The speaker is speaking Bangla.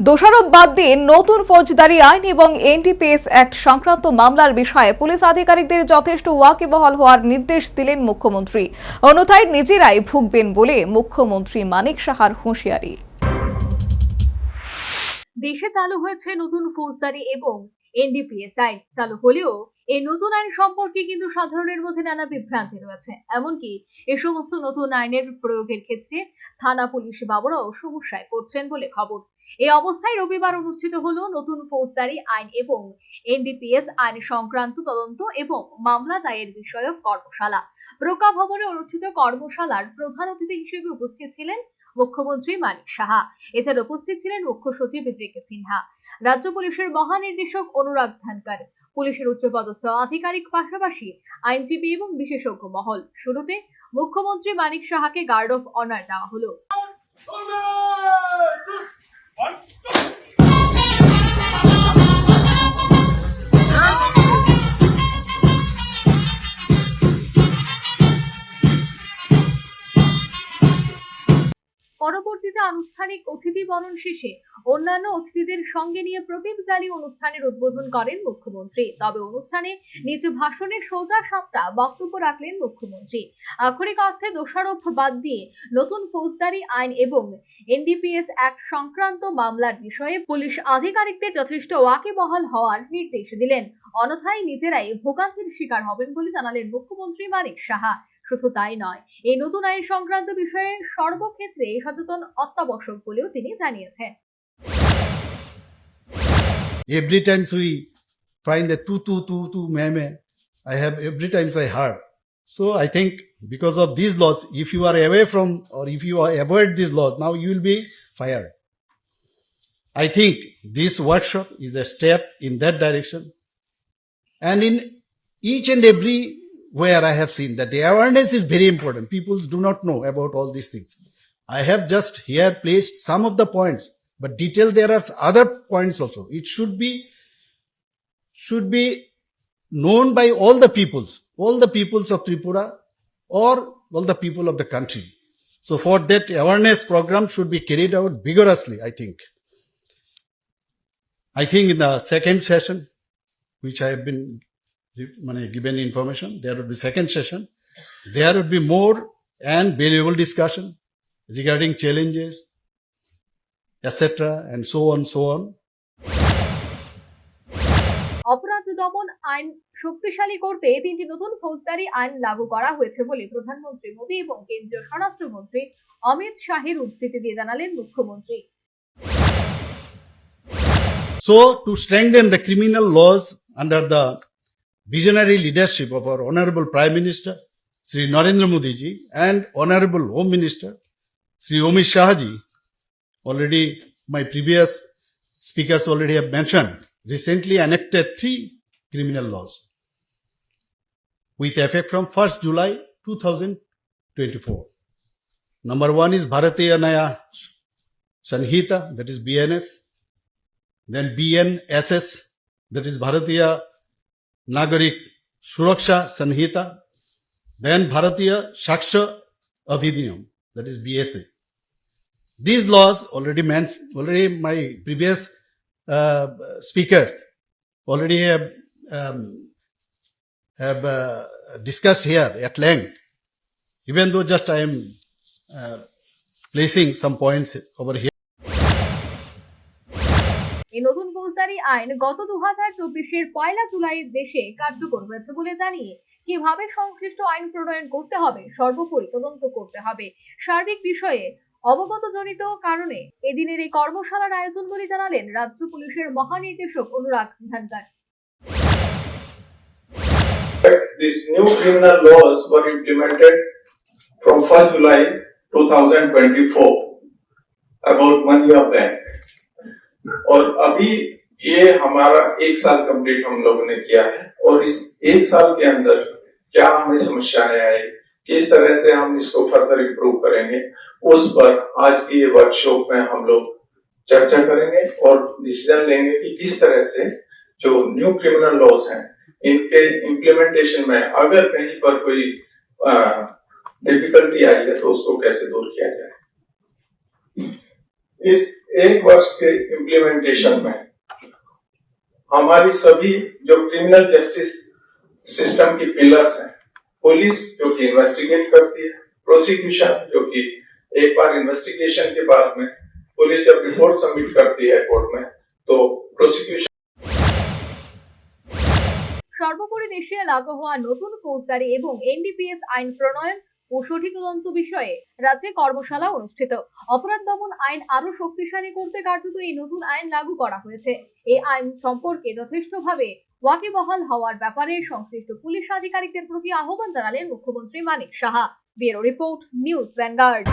দোষারোপ বাদ দিয়ে নতুন ফৌজদারি আইন এবং এনডিপিএস অ্যাক্ট সংক্রান্ত মামলার বিষয়ে পুলিশ আধিকারিকদের যথেষ্ট ওয়াকিবহাল হওয়ার নির্দেশ দিলেন মুখ্যমন্ত্রী। অন্যথায় নিজেরাই ভুগবেন বলে মুখ্যমন্ত্রী মানিক সাহার হুঁশিয়ারি। দেশে চালু হয়েছে নতুন ফৌজদারি এবং এনডিপিএস আইন। চালু হলেও এই নতুন আইন সম্পর্কে কিন্তু সাধারণের মধ্যে নানা বিভ্রান্তি রয়েছে। এমনকি এ সমস্ত নতুন আইনের প্রয়োগের ক্ষেত্রে থানা পুলিশ বাবুরাও সমস্যায় পড়ছেন বলে খবর। এই অবস্থায় রবিবার অনুষ্ঠিত হলো নতুন ফৌজদারি আইন এবং এনডিপিএস আইন সংক্রান্ত তদন্ত এবং মামলা দায়ের বিষয়ক কর্মশালা। রোকা ভবনে অনুষ্ঠিত কর্মশালার প্রধান অতিথি হিসেবে উপস্থিত ছিলেন মুখ্যমন্ত্রী মানিক সাহা। এছাড়া উপস্থিত ছিলেন মুখ্য সচিব জে কে সিনহা। রাজ্য পুলিশের মহানির্দেশক অনুরাগ ধানকার। পুলিশের উচ্চপদস্থ আধিকারিক পাশাপাশি আইনজীবী এবং বিশেষজ্ঞ মহল। শুরুতে মুখ্যমন্ত্রী মানিক সাহাকে গার্ড অফ অনার দেওয়া হলো। What? পরবর্তীতে আনুষ্ঠানিক অতিথি বরণ শেষে অন্যান্য অতিথিদের সঙ্গে নিয়ে প্রদীপ জ্বালিয়ে অনুষ্ঠানের উদ্বোধন করেন মুখ্যমন্ত্রী। তবে অনুষ্ঠানে নিজ ভাষণে সোজা সাপটা বক্তব্য রাখলেন মুখ্যমন্ত্রী। আক্ষরিক অর্থে দোষারোপ বাদ দিয়ে নতুন ফৌজদারি আইন এবং এনডিপিএস অ্যাক্ট সংক্রান্ত মামলার বিষয়ে পুলিশ আধিকারিকদের যথেষ্ট ওয়াকিবহাল হওয়ার নির্দেশ দিলেন। অনথায় নিজেরাই ভোগান্তির শিকার হবেন বলে জানালেন মুখ্যমন্ত্রী মানিক সাহা। শুধু তাই নয় এই নতুন আইন সংক্রান্ত বিষয়ে সর্বক্ষেত্রে সচেতন অত্যাবশ্যক বলেও তিনি জানিয়েছেন Every times we find that tu tu tu tu me me, I have every times I heard. So I think because of these laws, if you are away from or if you avoid these laws, now you will be fired. I think this workshop is a step in that direction. And in each and every where I have seen that the awareness is very important. People do not know about all these things. I have just here placed some of the points, but detail there are other points also. It should be should be known by all the peoples, all the peoples of Tripura or all the people of the country. So for that awareness program should be carried out vigorously, I think. I think in the second session, which I have been মানে given information there would be second session there would be more and variable discussion regarding challenges etcetera and so on so on অপরাধ দমন আইন শক্তিশালী করতে তিনটি নতুন ফৌজদারি আইন লাগু করা হয়েছে বলে প্রধানমন্ত্রী মোদী এবং কেন্দ্রীয় স্বরাষ্ট্রমন্ত্রী অমিত শাহের উপস্থিতি দিয়ে জানালেন মুখ্যমন্ত্রী। So to strengthen the criminal laws under the visionary leadership of our Honorable Prime Minister, Sri Narendra Modi ji, and Honorable Home Minister, Sri Amit Shah ji, already my previous speakers already have mentioned, recently enacted three criminal laws with effect from 1st July 2024. Number one is Bharatiya Naya Sanhita, that is BNS. Then BNSS, that is Bharatiya नागरिक सुरक्षा संहिता, ban Bharatiya Sakshya Adhiniyam that is B S A these laws already मैं already my previous speaker already have discussed here at length even though just I am placing some points over here এই নতুন ফৌজদারি আইন গত দু হাজার চব্বিশের পয়লা জুলাই দেশে কার্যকর হয়েছে বলে জানিয়ে কীভাবে সংশ্লিষ্ট আইন প্রণয়ন করতে হবে সর্বোপরি তদন্ত করতে হবে সার্বিক বিষয়ে অবগতজনিত কারণে এদিনের এই কর্মশালার আয়োজন বলে জানালেন রাজ্য পুলিশের মহানির্দেশক অনুরাগ Dhankar these new criminal laws were implemented from 1st July 2024, about one year back. और अभी ये हमारा एक साल कंप्लीट हम लोगों ने किया है और इस एक साल के अंदर क्या हमें समस्याएँ आई, किस तरह से हम इसको फर्दर इम्प्रूव करेंगे, उस पर आज की ये वर्कशॉप में हम लोग चर्चा करेंगे और डिसीज़न लेंगे कि किस तरह से जो न्यू क्रिमिनल लॉज हैं, इनके इम्प्लीमेंटेशन में अगर कहीं पर कोई डिफिकल्टी आई है तो उसको कैसे दूर किया जाए। इस एक वर्ष के इम्प्लीमेंटेशन में हमारी सभी जो क्रिमिनल जस्टिस सिस्टम की पिलर्स हैं पुलिस जो कि इन्वेस्टिगेट करती है प्रोसिक्यूशन जो कि एक बार इन्वेस्टिगेशन के बाद में पुलिस जब रिपोर्ट सबमिट करती है कोर्ट में तो प्रोसिक्यूशन সর্বোপরি দেশে লাগু হওয়া নতুন ফৌজদারি এবং এনডিপিএস আইন প্রণয়ন ও তদন্ত বিষয়ে রাজ্যে কর্মশালা অনুষ্ঠিত। অপরাধ দমন আইন আরও শক্তিশালী করতে কার্যত এই নতুন আইন লাগু করা হয়েছে। এই আইন সম্পর্কে যথেষ্টভাবে ওয়াকিবহাল হওয়ার ব্যাপারে সংশ্লিষ্ট পুলিশ আধিকারিকদের প্রতি আহ্বান জানালেন মুখ্যমন্ত্রী Manik Saha. Bureau report, news Vanguard.